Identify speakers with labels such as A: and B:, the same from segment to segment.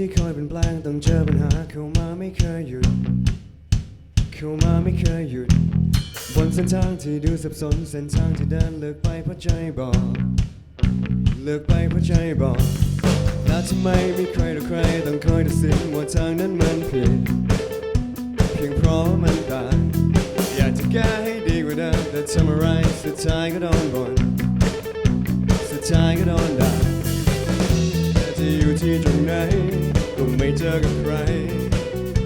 A: ที่คอยเป็นแปลงต้องเจอปัญหาเข้ามาไม่เคยหยุด เข้ามาไม่เคยหยุด บนเส้นทางที่ดูสับสนเส้นทางที่เดินเลือกไปเพราะใจบอกเลือกไปเพราะใจบอกแล้วทำไมไม่ใครหรือใครต้องคอยตัดสินว่าทางนั้นมันผิดเพียงเพราะมันต่างอยากจะแก้ให้ดีกว่าเดิมแต่ทำอะไรสุดท้ายก็โดนบ่นสุดท้ายก็โดนด่าแต่จะ ที่ตรงไหนก็ไม่เจอกับใคร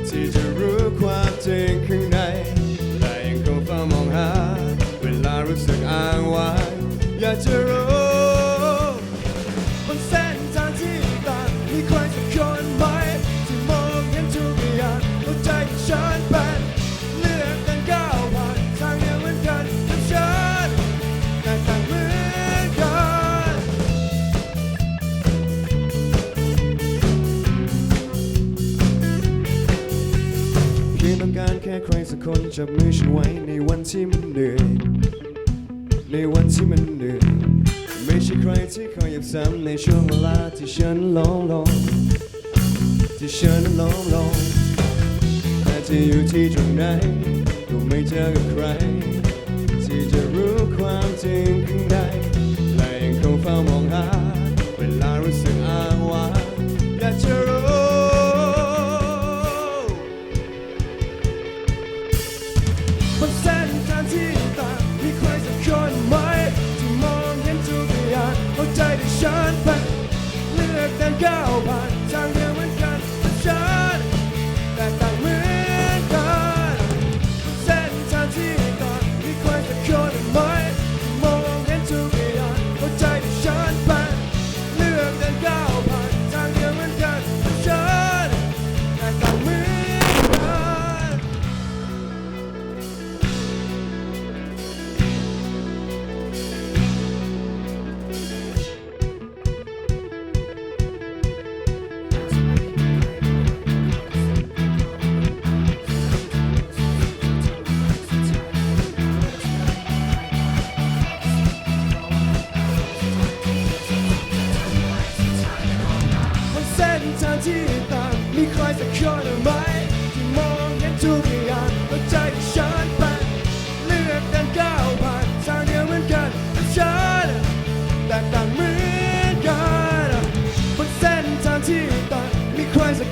A: ที่จะรู้ความจริงข้างในแต่ยังคงเฝ้ามองหา เวลารู้สึกอ้างว้างอยากจะ สักคนจับมือฉันไว้ในวันที่มันเหนื่อย ในวันที่มันเหนื่อย ไม่ใช่ใครที่คอยหยับซ้ำในช่วงเวลาที่ฉันล้มลงที่ฉันล้มลงแต่จะอยู่ที่ตรงไหนก็ไม่เจอกับใคร ที่จะรู้ความจริงข้างในและยังคงเฝ้ามองหา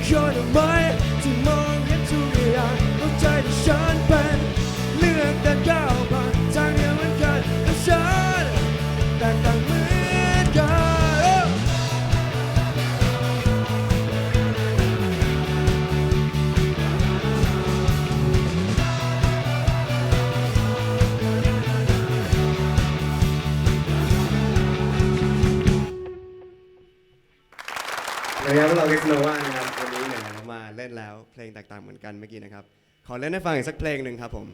A: ใคร เล่นแล้ว เพลงแตกต่างเหมือนกันเมื่อกี้นะครับ ขอเล่นให้ฟังอีกสักเพลงหนึ่งครับผม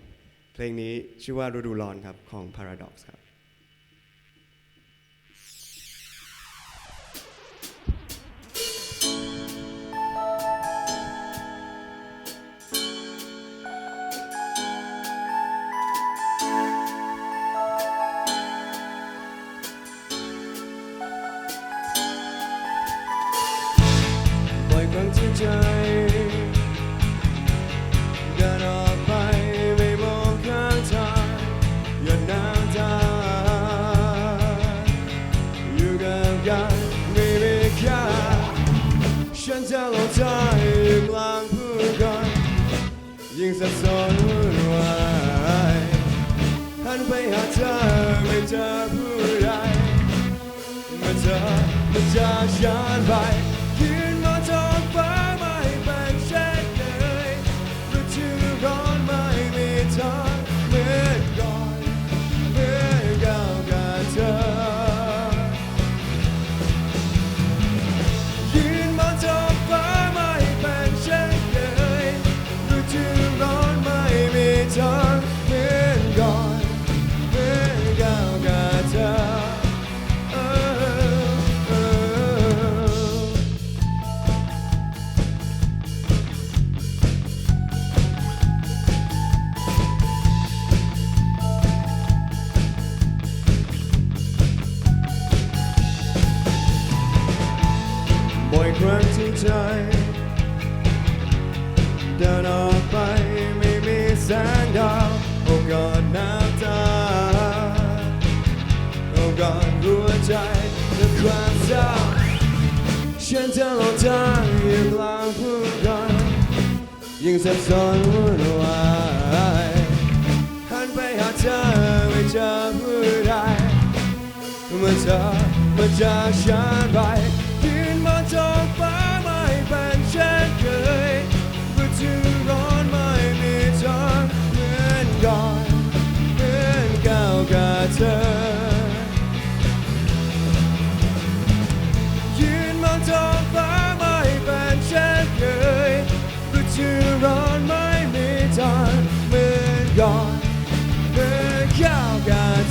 A: เพลงนี้ชื่อว่าฤดูร้อนครับของ Paradox ครับ ยิ่งสับสนวุ่นวายหันไปหาเธอไม่เจอผู้ใดเมื่อเธอมาจากฉันไป บ่อยครั้งที่ใจเดินออกไปไม่มีแสงดาวโอ้กอดน้ำตาโอ้กอดหัวใจและความเศร้าฉันจะหลงทางอยู่กลางผู้คนยิ่งสับสนวุ่นวายหันไปหาเธอไม่เจอผู้ใดเมื่อเธอมาจากฉันไป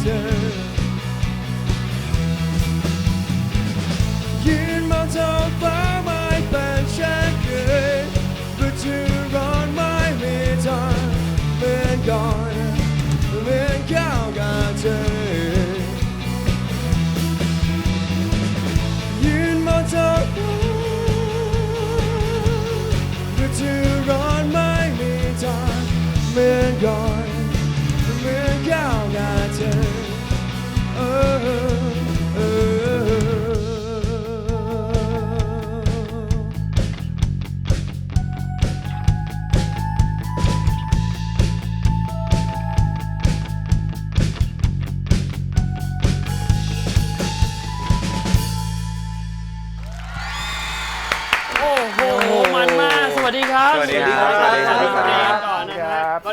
A: กับเธ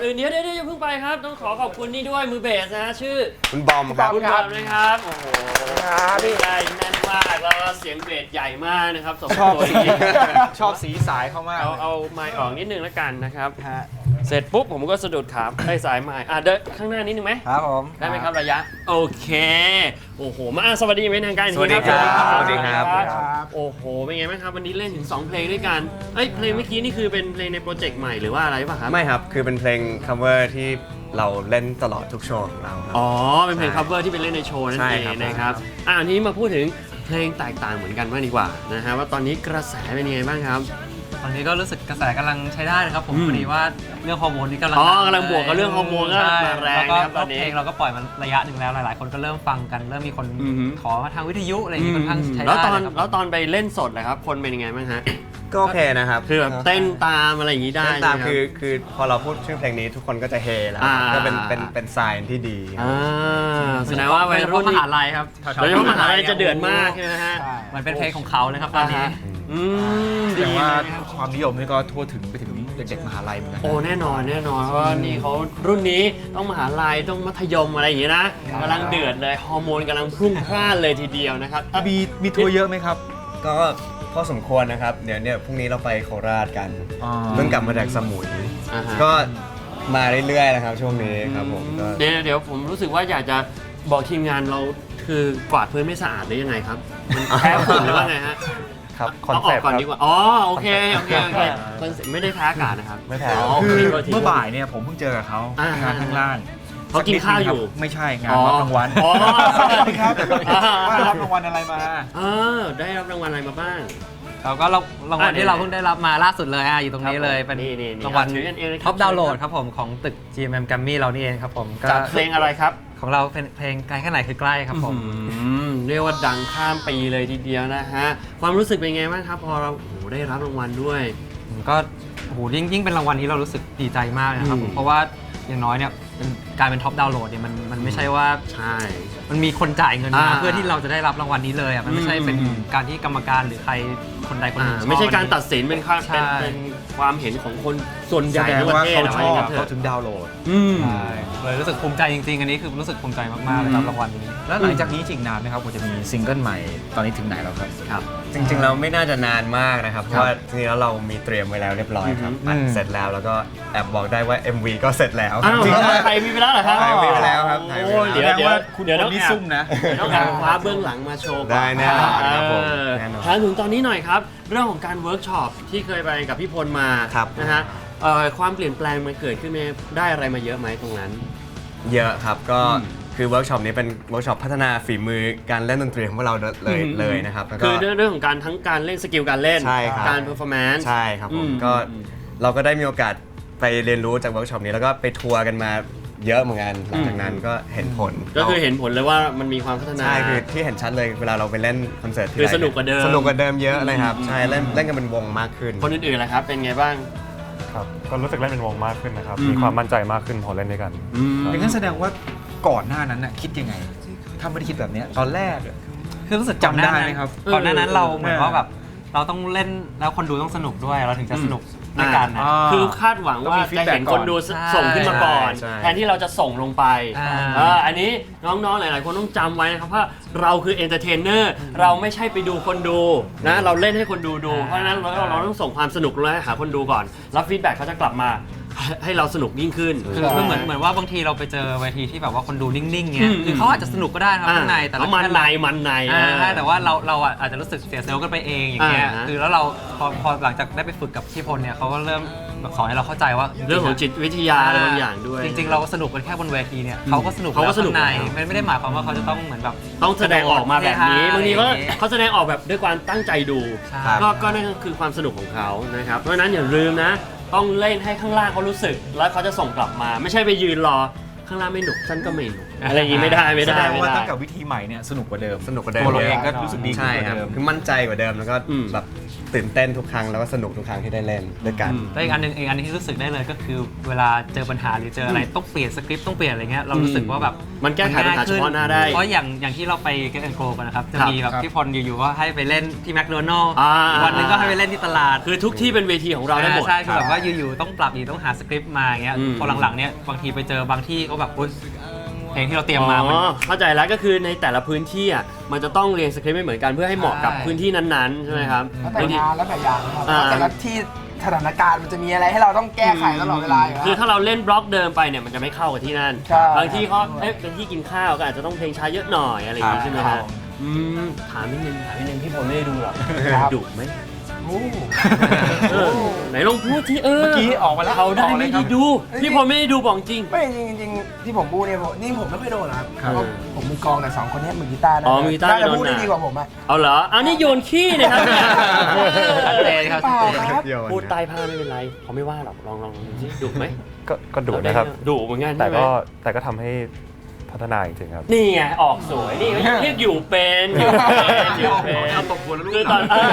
B: อนอื่นเดี๋ยวเดี๋ยวเดี๋ยวอย่าเพิ่งไปครับ ต้องขอขอบคุณนี่ด้วยมือเบสนะฮะชื่อ
C: คุณบอมครับ
B: คุณบอมนะครับ โอ้โหได้แน่น มากแล้วก็เสียงเบสใหญ่มากนะครับสม
D: ชอบ
B: ตัว
D: สี
B: จริง
D: ชอบสีสายเขามาก
B: เอาเอาไมค์ออกนิดนึงแล้วกันนะครับเสร็จปุ๊บผมก็สะดุดขาไอ้สายไม้อะเดินข้างหน้านิดนึงไหม
D: ครับผม
B: ได้ไหมครับระยะ โอเค โอ้โห มาอะสวัสดีเป็นทางการอีกที
C: สวัสดีครับ
B: นะ
C: สวัสดีครับ
B: โอ้โหเป็นไงบ้างครับวันนี้เล่นถึง 2 เพลงด้วยกันเอ้ยเพลงเมื่อกี้นี่คือเป็นเพลงในโปรเจกต์ใหม่หรือว่าอะไรป่ะครับ
C: ไม่ครับ คือเป็นเพลง cover ที่เราเล่นตลอดทุกโชว์ของเราครับ
B: อ๋อเป็นเพลง
C: ใช่
B: cover ที่เป็นเล่นในโชว์นั่น
C: ใช่
B: เอง
C: ครับ
B: นะครับอะอันนี้มาพูดถึง เพลงแตกต่างเหมือนกันบ้างดีกว่านะฮะว่าตอนนี้กระแสเป็นยังไงบ้างครับ
E: ตอนนี้ก็รู้สึกกระแสกำลังใช้ได้นะครับผม
B: อืม
E: พอดีว่าเรื่องฮอร์โมนนี่กำลัง
B: อ๋อกำลังบวกกับเรื่องฮอร์โมนก็
E: ใช่
B: มาแรง
E: ล้วก็
B: นะครับตอนนี้
E: เพลงเราก็ปล่อยมาระยะหนึ่งแล้วหลาย ๆ คนก็เริ่มฟังกันเริ่มมีคน
B: อือฮึ
E: ขอมาทางวิทยุอะไรอย่างนี้ค่อนข้างใช้
B: แล้ว
E: ได้
B: ตอน
E: นะครับ
B: แล้วตอนไปเล่นสดนะครับ คนเป็นยังไงบ้างฮะ
C: ก็โอเคนะครับ
B: คือแบบเต้นตามอะไรอย่างนี้ได้
C: เต้นตาม
B: ใช่ไห
C: คือ
B: รับ
C: คือพอเราพูดชื่อเพลงนี้ทุกคนก็จะเฮแล้ว
B: อ่า
C: ก็เป็นเป็นเป็นไซน์ที่ดีครับ
B: อ่าแสดงว่าวัยรุ่น
E: ม
B: นี่
E: หาลัยครับ
B: โดยเฉพาะมหาลัยจะเดือดมากใช่ไหมฮะ
E: มันเป็นเพลงของเขานะครับตอนนี้า
B: ฮะ อืม
D: แต่
B: ดี
D: ว่า
B: เลยนะครับ
D: ความนิยมนี่ก็ทั่วถึงไปถึงเด็กๆมหาลัยเหมือนกัน
B: โอ้แน่นอนแน่นอนเพราะว่านี่เขารุ่นนี้ต้องมหาลัยต้องมัธยมอะไรอย่างงี้นะกำลังเดือดเลยฮอร์โมนกำลังพรุ่งพล่านเลยทีเดียวนะครับอะ
D: มีมีทัวร์เยอะไหมครับ
C: ก็พอสมควรนะครับ เดี๋ยวเนี่ยพรุ่งนี้เราไปโคราชกัน
D: อ๋อ
C: เพิ่งกลับมาจากสมุย
B: อ่าฮะ
C: ก็มาเรื่อยๆนะครับ ช่วงนี้ครับผมก็
B: เดี๋ยวเดี๋ยวผมรู้สึกว่าอยากจะบอกทีมงานเราคือกวาดพื้นไม่สะอาดหรือยังไงครับมันแพ้ฝุ่นหรือว่าไงฮะ
C: ครับคอน
B: เอาอ
C: เซ
B: อ
C: ป
B: ก
C: ต์
B: ก่อน
C: ครับ
B: ดีกว่า อ๋อ โอเค โอเค โอเคคอนเซ็ปต์ไม่ได้แพ้อากาศนะครับ
C: ไม่แพ้
B: อ๋อโอ
D: คือ
B: โทษที
D: เมื่อบ่ายเนี่ยผมเพิ่งเจอกับเขา
B: อ่า
D: งานข้างล่าง
B: เขากินข้าวอยู่
D: ไม่ใช่งานรับรางวัล
B: อ๋อ
D: ครับ
B: อ่า
D: ว่ารับรางวัลอะไรมา
B: เออ ได้รับรางวัลอะไรมาบ้าง
E: เราก็รางวัล
B: อะ
E: ที่เราเพิ่งได้รับมาล่าสุดเลยอะอยู่ตรงนี้เลยเป็น
B: นี่นี่นี่
E: รางวัล
B: ถือกันเองเลยครับ
E: ท็อปดาวน์โหลดครับผมของตึก GMM Grammy เรานี่เองครับผมก็
B: จากเพลงอะไรครับ
E: ของเราเป็นเพลงไกลแค่ไหนคือใกล้ครับผม
B: อืม เรียกว่าดังข้ามปีเลยทีเดียวนะฮะ ความรู้สึกเป็นไงบ้างครับ พอเราโอ้โหได้รับรางวัลด้วย
E: ผมก็โอ้โหยิ่งยิ่งเป็นรางวัลนี้เรารู้สึกดีใจมากนะครับผ
B: อื
E: ม
B: ม
E: เพราะว่าอย่างน้อยเนี่ยเป็นการเป็นท็อปดาวน์โหลดเนี่ยมันมันไม่ใช่ว่า
B: ใช่
E: มันมีคนจ่ายเงินมา
B: อ่า
E: เพื่อที่เราจะได้รับรางวัลนี้เลยอะมันไม่ใช่เป็น
B: อืม
E: การที่กรรมการหรือใครคนใดคนห
B: อ่า
E: นึ่งชอบ
B: ไม่ใช่การ
E: อันนี้
B: ตัดสินเป็นความ
E: ใช่
B: เป็นเป็น ความเห็นของคนส่วนให
D: แส
B: ญ่
D: ดง
B: ทั้งประ
D: ว่า
B: เทศ
D: เขา
B: นะ
D: ช
B: ว่า
D: อ
B: อย่าง
D: บ
B: นั้นเถ
D: เขา
B: อะ
D: ถึงดาวน์โหลด
B: อืม
E: ใช่เลยรู้สึกภูมิใจจริงๆ อันนี้คือรู้สึกภูมิใจมากๆเลยครับรางวัลนี้
D: แล้วหลังจากนี้จริงนานไหมครับผมจะมีซิงเกิลใหม่ตอนนี้ถึงไหนแล้วครับ
B: ครับ
C: จริงๆเราไม่น่าจะนานมากนะครับ เพราะว่าจริงๆแล้วเรามีเตรียมไว้แล้วเรียบร้อยครับ
D: อืม
C: อัดเสร็จแล้วแล้วก็แอบบอกได้ว่า MV ก็เสร็จแล้ว
B: อ้าว
C: จริง
B: ไทยมีไปแล้วเหรอครับ
C: ถ่ายมีไปแล้วครับถ่ายมีไปแล้ว
B: โอ้เดี๋ยว
D: แสดง
B: เดี๋ยว
D: ว่าคุณ
B: เดี๋ยว
D: ค
B: ต้อนง
D: นี้
B: แอบ
D: ซุ่มนะ
B: ต้องแอบคว้าเบื้องหลังมาโชว์ก่อน
C: ได้แน่นอนครับผม
B: เออ
C: แน่นอน
B: ถามถึงตอนนี้หน่อยครับ เรื่องของการเวิร์กช็อปที่เคยไปกับพี่พลมา
C: ครับ
B: นะฮะเอ่อความเปลี่ยนแปลงมันเกิดขึ้นไหมได้อะไรมาเยอะไหมตรงนั้น
C: เยอะครับก็
B: อืม
C: คือเวิร์กช็อปนี้เป็นเวิร์กช็อปพัฒนาฝีมือการเล่นดนตรีของพวกเราเลย
B: อืม
C: เลยนะครับแล้วก็
B: คือเรื่องเรื่องของการทั้งการเล่นสกิลการเล่น
C: ใช่ครับ
B: การเพอร์ฟอร์แมนซ์
C: ใช่ครับผมก็เราก็ได้มีโอกาสไปเรียนรู้จากเวิร์กช็อปนี้แล้วก็ไปทัวร์กันมาเยอะเหมือนกันหลังจากนั้นก็เห็นผล
B: ก็คือเห็นผลเลยว่ามันมีความพัฒนา
C: ใช่คือที่เห็นชัดเลยเวลาเราไปเล่นคอนเสิร์ตที่
B: คือ
C: ไห
B: สนุกกว่าเดิม
C: สนุกกว่าเดิมเยอะเลยครับ
B: อืม
C: ใช่เล่นเล่นกันเป็นวงมากขึ้น
B: คนอื่นๆล่ะครับเป็นไงบ้าง
F: ครับก็รู้สึกเล่นเป็นวงมากขึ้นนะครับ
B: อืม
F: มีความมั่นใจมากขึ้นพอเล่นด้วยกัน
D: อย่างนั้นแสดงว่า ก่อนหน้านั้นน่ะคิดยังไง ถ้าไม่ได้คิดแบบเนี้ยตอนแรกอะ
E: คือรู้สึก
D: จำได้
E: ก่อนน้า
D: ไหมครับ
E: ก่อนหน้านั้นเราเหมือน
D: เออ
E: ว่าแบบเราต้องเล่นแล้วคนดูต้องสนุกด้วยเราถึงจะสนุกด้วยกันนะ
D: อ่า
B: คือคาดหวังว่า
D: ต้องมี
B: จะ
D: feedback
B: เห็นคนดู
E: ก่อน
B: ส่งขึ้นมาก่อน
C: ใช่
B: แทนที่เราจะส่งลงไป
E: อ่า
B: เอออันนี้น้องๆ หลายๆ คนต้องจำไว้นะครับว่าเราคือเอนเตอร์เทนเนอร์เราไม่ใช่ไปดูคนดูนะเราเล่นให้คนดูดู เพราะฉะนั้นเราเราต้องส่งความสนุกแล้วหาคนดูก่อน แล้วฟีดแบ็กเขาจะกลับมา ให้เราสนุกยิ่งขึ้น
E: คือคือเหมือนเหมือนว่าบางทีเราไปเจอเวทีที่แบบว่าคนดูนิ่งๆเงี้
B: อื
E: ย
B: ม
E: คือเขาอาจจะสนุกก็ได้นะครับข้างในแต่
B: เขามันในมันใน
E: อ่า
B: เออ
E: ใช่แต่ว่าเราเราอะอาจจะรู้สึกเสียเซลล์กันไปเองอย่างเงี้ย
B: อ่าฮะ
E: คือแล้วเราพอพอหลังจากได้ไปฝึกกับพี่พลเนี่ยเขาก็เริ่มแบบสอนให้เราเข้าใจว่า
B: เรื่องของจิตวิทยาอะไรบางอย่างด้วย
E: จริงๆ เราสนุกกันแค่บนเวทีเนี่ยเขาก็สนุก
B: เขาก็สนุก
E: แล้วข้างใน
B: แล้ว
E: มันไม่ได้หมายความว่าเขาจะต้องเหมือนแบบ
B: ต้องแสดงออกมาแบบนี้บางทีก็
E: อะไรอย่เย
B: เขาแสดงออกแบบด้วยความตั้งใจดู
E: ใช่
B: ก็ก็นั่นก็คือความสนุกของเขานะครับ เพราะฉะนั้นอย่าลืมนะ ต้องเล่นให้ข้างล่างเขารู้สึก แล้วเขาจะส่งกลับมา ไม่ใช่ไปยืนรอข้างล่างไม่หนุกฉันก็ไม่หนุกอะไรอย่างนี้ไม่ได้ไม่
D: แส
B: ได้
D: ดง
B: ไม่
D: ว่า
B: ได้
D: ตั้งกับวิธีใหม่เนี่ยสนุกกว่าเดิม
C: สนุกกว่าเดิม
D: ตัวเราเอง
C: ยะ
D: ก็รู้สึกดีขึ้น
C: ใช่
D: กว่า
C: ครับ
D: เดิม
C: คือมั่นใจกว่าเดิมแล้วก็
B: อืม
C: แบบ ตื่นเต้นทุกครั้งแล้วก็สนุกทุกครั้งที่ได้เล่นด้วยกัน
B: อืม
E: แล้วอีกอันหนึงอีกอันหนึงที่รู้สึกได้เลยก็คือเวลาเจอปัญหาหรือเจออะไรต้องเปลี่ยนสคริปต์ต้องเปลี่ยนอะไรเงี้ยเรารู้สึกว่าแบบ
B: มันแก้ไขปัญหาเฉพาะหน้าได้
E: เพราะอย่างอย่างที่เราไปเกตแอนโกกันนะครับจะ
B: ครับ
E: มีแบบ
D: ครับ
E: พี่พลอยู่ๆก็ให้ไปเล่นที่แมคโดนัลล์
B: อ่า
E: วันหนึงก็ให้ไปเล่นที่ตลาด
B: คือทุกที่เป็นเวทีของเราได้หมด
E: ใช่คือแบบว่าอยู่ๆต้องปรับอีกต้องหาสคริปต์มาอย่างเงี้ย
B: อืม
E: พอหลังๆเนี้ยบางทีไปเจอบางที่ก็แบบอุ๊ย เพลงที่เราเตรียมมามัน
B: อ๋อเข้าใจแล้วก็คือในแต่ละพื้นที่อะมันจะต้องเรียงสคริปต์ไม่เหมือนกันเพื่อให้เหมาะกับ
E: ใช่
B: พื้นที่นั้นๆใช่ไหมครับ
G: แล้วแต่
B: บางที
G: งานแล้วแต่อย่างครับ
B: อ่า
G: แต่ละที่สถานการณ์มันจะมีอะไรให้เราต้องแก้ไขตลอดเวลาอยู่แล้ว
B: คือถ้าเราเล่นบล็อกเดิมไปเนี่ยมันจะไม่เข้ากับที่นั่น
G: ใช่
B: บางที่เขาเอ๊ะเป็นที่กินข้าวก็อาจจะต้องเพลงช้าเยอะหน่อยอะไรอย่างงี้
G: ครับ
B: ใช่ไหม
G: ครั
B: ฮะ
G: บ
B: อืมถามนิดนึงถามนิดนึงพี่ผมไม่ได้ดูหรอก
G: ครับ
B: ดุไหม
G: โอ้
B: เออ ไหนลองพูดที่เออ
D: เมื่อกี้ออกมาแล้ว
B: เขาได้
D: ออกเล
B: ไม่
D: ยครั
B: ได้
D: บ
B: ดูพี่ผมไม่ได้ดูบอกจริง
G: ไม่จริงๆจริงๆที่ผมพูดเนี่ยผมนี่ผมไม่ค่อยโดนนะครับ
B: ครับ
G: เพราะผมมือกลองแต่สองคนเนี้ยมือกีตาร์นะ
B: อ๋อมือกีตาร์
G: น่าจะ
B: โดน
G: พูดได้
B: หนัก
G: ดีกว่าผมอะ
B: เอาเหรอเอานี่โยนขี้เลยครับเนี่ย
E: ชัดเจนครับ
G: เปล่าครับ
C: เดียว
B: พูดใต้ผ้าไม่เป็นไรเขาไม่ว่าหรอกลองลองดูสิดุไหม
F: ก็ก็ดุนะครับ
B: ดุเหมือนกัน
F: แต่
B: ใช่ไหม
F: ก็แต่ก็ทำให้ พัฒนาจริงๆครับ
B: นี่ไงออกสวยนี่เรียกอยู่เป็นอยู่เป็นอยู่เป็น
D: เอาตบหัวแล้วลูก
B: คือตอนเออ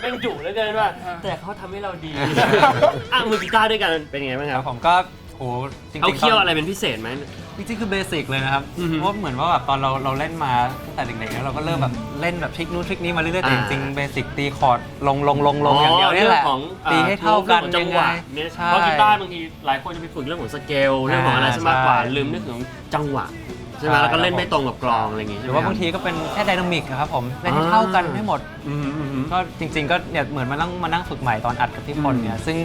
B: แม่งจุเหลือเกินว่า แต่เขาทำให้เราดีอะมือกีตาร์ด้วยกันเป็นยังไงบ้างค
E: ค
B: รั
E: รั
B: บบ
E: ผมก็โหจริงๆ
B: เขาเคี่ยว
E: ตน
B: อะไรเป็นพิเศษไหม
E: จริงๆคือเบสิกเลยนะครับ
B: อือฮึ
E: เพราะเหมือนว่าแบบตอนเราเราเล่นมาตั้งแต่เด็กๆแล้วเราก็เริ่มแบบเล่นแบบทริคนู้นทริคนี้มาเรื่อยๆแต่จ
B: อ่า
E: ริงๆเบสิกตีคอร์ดลงลงลงลงอย่างเดียวนี่แหละ
B: รื่องของ
E: ตีให้เท่ากัน
B: รื่องของจังหวะ
E: ยังไง
B: เนี่ย
E: ใช่
B: เพราะกีตาร์บางทีหลายคนจะไปฝึกเรื่องของสเกลเรื่องของอะไรซะมากกว่า
E: ใช่
B: ลืมนึกถึงจังหวะใช่ไหม
E: ใช่
B: แล้วก็เล่น
E: ครับ
B: ไม่ตรงกับกลองอะไรอย่างงี้
E: ห
B: ใช่
E: รื
B: ไห
E: อ
B: ม
E: ว่า
B: ครับ
E: บางทีก็เป็นแค่ไดนามิกนะครับผมเล่นให้เท่ากันให้หมด
B: อืมอืมอืม
E: ก็จริง ๆ ก็เนี่ยเหมือนมานั่งมานั่งฝึกใหม่ตอนอัดกับพี่พลเนี่ยซึ่ง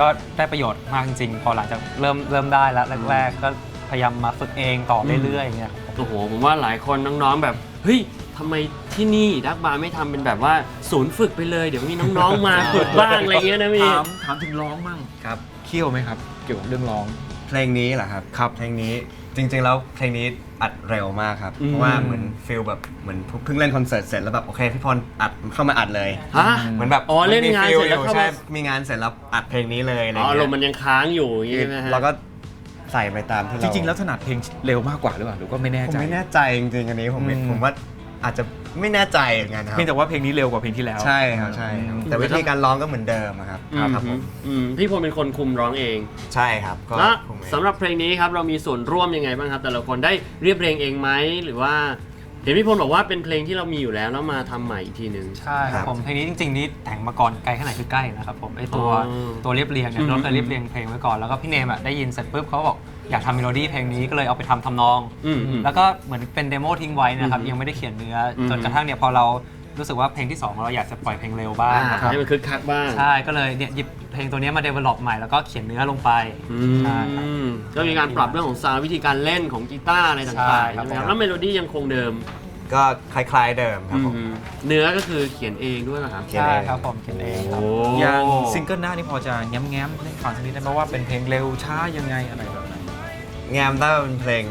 E: ก็ได้ประโยชน์มากจริงๆ พอหลังจากเริ่มเริ่มได้แล้วแรก ๆ ก็ พยายามมาฝึกเองต่อเรื่อยๆอย่างเงี้ยครับ
B: โอ้โห ผมว่าหลายคนน้องๆแบบ เฮ้ยทำไมที่นี่ดักบาร์ไม่ทำเป็นแบบว่าศูนย์ฝึกไปเลย เดี๋ยวมีน้องๆมาฝึกบ้างอะไรเงี้ยนะพี่
D: ถามถามถึงร้องมั่ง
C: ครับ
D: เคี่ยวไหมครับ เกี่ยวกับเรื่องร้อง
C: เพลงนี้เหรอครับ
D: ครับ
C: เพลงนี้จริงๆแล้วเพลงนี้อัดเร็วมากครับ
B: อืม
C: เพราะว่าเหมือนฟิลแบบเหมือนเพิ่งเล่นคอนเสิร์ตเสร็จแล้วแบบโอเคพี่พรอัดเข้ามาอัดเลย
B: ฮะ
C: เหมือนแบบ
B: อ๋อเล่นงาน
C: มัมี
B: เสร็จแล้ว
C: ฟิ
B: เข้ามา
C: ใช่มีงานเสร็จแล้วอัดเพลงนี้เลยอะไร
B: อ๋อ
C: เงี้ย
B: อารมณ์มันยังค้างอยู่อย่างงี้ใช่ไหมฮะ
C: เราก็ ใส่ไปตามที่
D: จ
C: เรา
D: ริงๆ แล้วถนัดเพลงเร็วมากกว่าหรือเปล่าหรือก็ไม่แน่
C: ผม
D: ใจ
C: ไม่แน่ใจจริงๆอันนี้ผม
D: อืม
C: ผมว่าอาจจะไม่แน่ใจเหมือนกันครับ
D: เพียงแต่ว่าเพลงนี้เร็วกว่าเพลงที่แล้ว
C: ใช่ครับใช่ครับ
D: อืม
C: แต่วิธีการร้องก็เหมือนเดิมอะครับ
B: อืม
C: ครับผม
B: อืมพี่พลเป็นคนคุมร้องเอง
C: ใช่ครับก็
B: แล้ว
C: ผมเอง
B: สำหรับเพลงนี้ครับเรามีส่วนร่วมยังไงบ้างครับ แต่ละคนได้เรียบเรียงเองไหมหรือว่า เห็นพี่พลบอกว่าเป็นเพลงที่เรามีอยู่แล้วแล้วมาทำใหม่อีกทีหนึ่ง
E: ใช่ครับผมเพลงนี้จริงๆนี่แต่งมาก่อนไกลแค่ไหนคือใกล้นะครับผมไอตัว
B: อ๋อ
E: ตัวเรียบเรียงเนี่
B: อื
E: ย
B: ม
E: เราเคยเรียบเรียงเพลงไว้ก่อนแล้วก็พี่เนมอะได้ยินเสร็จปุ๊บเขาบอกอยากทำเมโลดี้เพลงนี้ก็เลยเอาไปทำทำนอง
B: อืมอืม
E: แล้วก็เหมือนเป็นเดโมทิ้งไว้นะครับ
B: อืม
E: ยังไม่ได้เขียนเนื้ออ
B: ม
E: จนกระทั่งเนี่ยพอเรา รู้สึกว่าเพลงที่สองเราอยากจะปล่อยเพลงเร็วบ้าง
B: อ่าให้มันคึกคักบ้าง
E: ใช่ก็เลยเนี่ยหยิบเพลงตัวเนี้ยมา develop ใหม่แล้วก็เขียนเนื้อลงไป
B: อื
E: ใช่ครับ
B: มก็มีการปรับเรื่องของซาวด์วิธีการเล่นของกีตาร์อะไร
E: ใช่
B: ต่างๆ
E: ครับ
B: ใช่ไหมครับ
E: ผม
B: แล้วเมโลดี้ยังคงเดิม
C: ก็คล้ายๆเดิมครับผม
B: อืมเนื้อก็คือเขียนเองด้วยนะครับ
C: เขียน
E: ใช่
C: เอง
E: ครับผมเขียนเองครับ
D: อย่างซิงเกิลหน้านี่พอจะแง้มๆให้ฟังสักนิดได้ไหมว่าเป็นเพลงเร็วช้ายังไงอะไรแบบไหน
C: แงมถ้าเป็นเพลง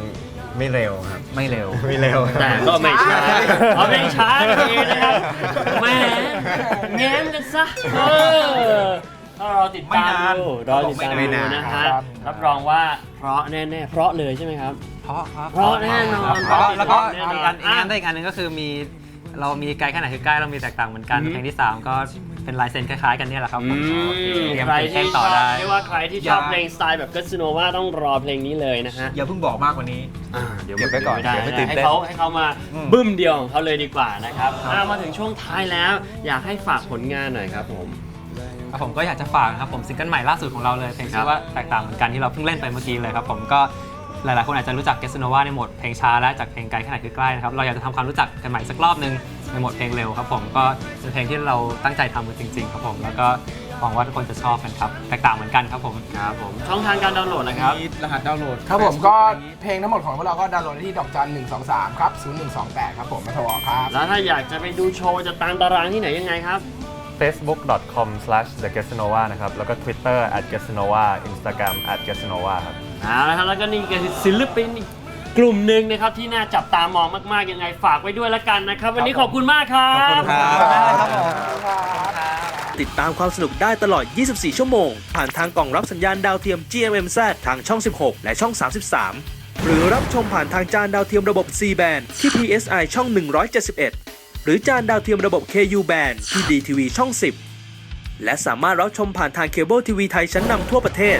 C: ไม่เร็วครับ
D: ไม่เร็ว
C: ไม่เร็ว
B: แต่ก็ไม่ช้าเอาเพลงช้านั่นเองนะครับแหมแง้มกันซะเออถ้ารอติดตาม
D: ไม่นาน
B: ดูรอติดตาม
C: ไม่
B: ดู
C: นาน
B: นะฮะรับรองว่าเพราะแน่ๆเพราะเลยใช่ไหมครับ
E: เพราะครับ
B: เพราะแน่นอน
E: เพราะแล้วก็
B: แน่นอน
E: อีกอันอีกอันได้อีกอันหนึงก็คือมี เรามีไกลแค่ไหนคือใกล้เรามีแตกต่างเหมือนกัน
B: อืม
E: เพลงที่3ก็เป็นลายเซ็นคล้ายๆกันเนี่ยแหละครับ
B: อื
E: ผม
B: ม
E: เตรียม
B: ใคร
E: เพล
B: ที่
E: ง
B: ช
E: ต่
B: อ
E: อบได้
B: เรียกว่าใครที่ชอบ
D: อย่า
B: เพลงสไตล์แบบกัสโนวาต้องรอเพลงนี้เลยนะฮะ
D: อย่าเพิ่งบอกมากกว่านี้
B: อ่าเดี๋ยว
D: เก็บไว้ก่อน
B: ม่ด้
D: เดี๋ยวไม่ตื่น
B: ให้
D: เต้น
B: เขาให้เขามา
D: อืม
B: บึ้มเดียวของเขาเลยดีกว่านะครับอ่ามาถึงช่วงท้ายแล้ว อยากให้ฝากผลงานหน่อยครับผม
E: ครับผมก็อยากจะฝากนะครับผมซิงเกิลใหม่ล่าสุดของเราเลยเพลง
B: ครั
E: ชื่
B: บ
E: อว่าแตกต่างเหมือนกันที่เราเพิ่งเล่นไปเมื่อกี้เลยครับผมก็ หลายๆ คนอาจจะรู้จักเกสโนวาในโหมดเพลงช้าและจากเพลงไกลแค่ไหนคือใกล้นะครับ เราอยากจะทำความรู้จักกันใหม่สักรอบนึงในโหมดเพลงเร็วครับผมก็เป็นเพลงที่เราตั้งใจทำกันจริง ๆ ครับผม แล้วก็หวังว่าทุกคนจะชอบกันครับแตกต่างเหมือนกันครับผม
B: ครับผมช่องทางการดาวน์โหลดนะครับ
D: มีรหัสดาวน์โหลด
G: ครับผมก็เพลงทั้งหมดของพวกเราก็ดาวน์โหลดได้ที่ดอกจัน1 2 3ครับ0128ครับผมมาโทรออกครับ
B: แล้วถ้าอยากจะไปดูโชว์จะตามตารางที่ไหนยังไงครับ
F: facebook.com/thegesanova นะครับแล้วก็ Twitter @gesanova Instagram @gesanova ครับ
B: เอาละครับแล้วก็นี่ก็คือศิลปินอีกกลุ่มหนึ่งนะครับที่น่าจับตามองมากๆยังไงฝากไว้ด้วยละกันนะครับ วันนี้ขอบคุณมากครับ
C: ขอบคุณครับ
H: ติดตามความสนุกได้ตลอด 24 ชั่วโมง ผ่านทางกล่องรับสัญญาณดาวเทียม GMMZ ทางช่อง 16 และช่อง 33 หรือรับชมผ่านทางจานดาวเทียมระบบ C band ที่ PSI ช่อง 171 หรือจานดาวเทียมระบบ KU band ที่ DTV ช่อง 10 และสามารถรับชมผ่านทางเคเบิลทีวีไทยชั้นนำทั่วประเทศ